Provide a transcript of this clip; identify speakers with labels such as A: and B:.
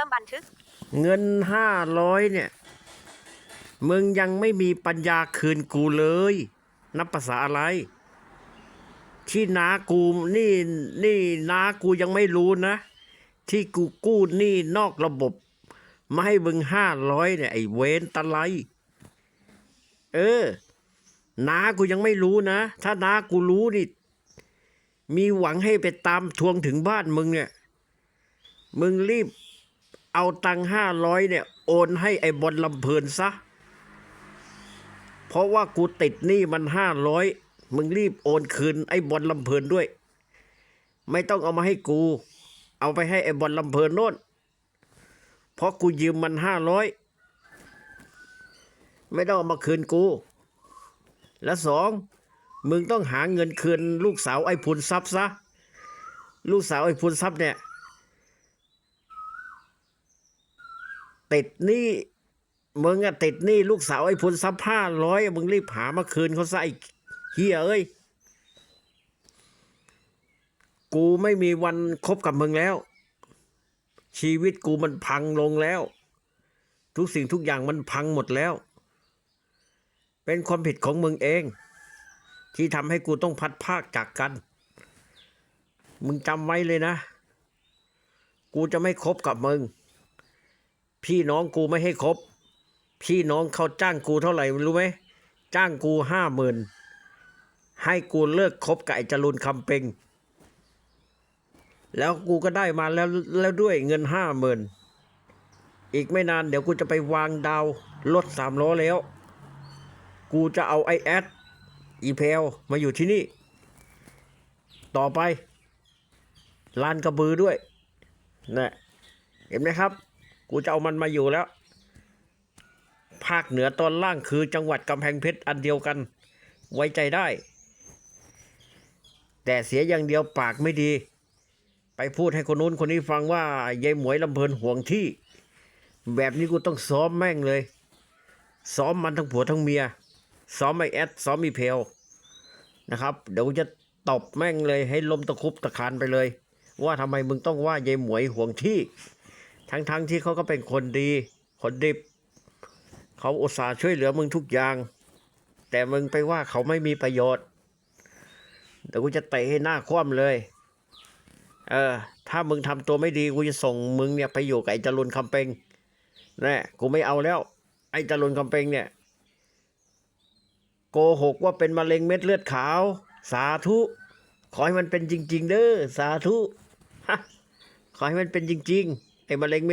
A: ริ่มบันทึก
B: เงินห้าร้อยเนี่ย มึงยังไม่มีปัญญาคืนกูเลย นับภาษาอะไร ที่นากูนี่นี่นากูยังไม่รู้นะ ที่กูกู้หนี่นอกระบบมาให้มึงห้าร้อยเนี่ยไอ้เวนตะไลเออนากูยังไม่รู้นะ ถ้านากูรู้นี่ มีหวังให้ไปตามทวงถึงบ้านมึงเนี่ย มึงรีบ เอาตังห้าร้อยเนี่ย โอนให้ไอ้บอลลำเพลินซะ เพราะว่ากูติดหนี้มันห้าร้อยมึงรีบโอนคืนไอ้บอลลำเพลินด้วย ไม่ต้องเอามาให้กู เอาไปให้ไอ้บอลลำเพลินโน่นเพราะกูยืมมันห้าร้อยไม่ต้องเอามาคืนกู และสองมึงต้องหาเงินคืนลูกสาวไอ้พุนทรัพย์ซะ ลูกสาวไอ้พุนทรัพย์เนี่ย ติดหนี้มึงอะติดหนี้ลูกสาวไอ้พุนทรัพย์ห้าร้อยมึงรีบหามาคืนเขาซะไอ้เฮียเอ้ย กูไม่มีวันคบกับมึงแล้ว ชีวิตกูมันพังลงแล้ว ทุกสิ่งทุกอย่างมันพังหมดแล้ว เป็นความผิดของมึงเอง ที่ทำให้กูต้องพัดภาคจากกัน มึงจำไว้เลยนะ กูจะไม่คบกับมึง พี่น้องกูไม่ให้ครบ พี่น้องเขาจ้างกูเท่าไหร่รู้ไหมจ้างกูห้าหมื่นให้กูเลิกคบกับไอ้จรุนคำเปงแล้วกูก็ได้มาแล้วแล้วด้วยเงินห้าหมื่นอีกไม่นานเดี๋ยวกูจะไปวางดาวรถสามล้อแล้ว กูจะเอาไอแอดอีเพลมาอยู่ที่นี่ ต่อไปลานกระบือด้วยนะเห็นไหมครับ กูจะเอามันมาอยู่แล้ว ภาคเหนือตอนล่างคือจังหวัดกำแพงเพชรอันเดียวกัน ไว้ใจได้ แต่เสียอย่างเดียวปากไม่ดี ไปพูดให้คนนู้นคนนี้ฟังว่ายายหมวยลำเพลินห่วงที่ แบบนี้กูต้องซ้อมแม่งเลย ซ้อมมันทั้งผัวทั้งเมีย ซ้อมไอแอดซ้อมอีเพลนะครับ เดี๋ยวกูจะตบแม่งเลยให้ลมตะคุบตะคานไปเลย ว่าทำไมมึงต้องว่ายายหมวยห่วงที่ ทั้งๆทที่เขาก็เป็นคนดี คนดิบ เขาอุตส่าห์ช่วยเหลือมึงทุกอย่าง แต่มึงไปว่าเขาไม่มีประโยชน์เดี๋ยวกูจะเตะให้หน้าคว่ำเลย เออ ถ้ามึงทำตัวไม่ดีกูจะส่งมึงเนี่ยไปอยู่กับไอ้จรุนคำเปงแน่กูไม่เอาแล้ว ไอ้จรุนคำเปงเนี่ย โกหกว่าเป็นมะเร็งเม็ดเลือดขาว สาธุ ขอให้มันเป็นจริง ๆ เด้อ สาธุ ขอให้มันเป็นจริง ๆ ay maling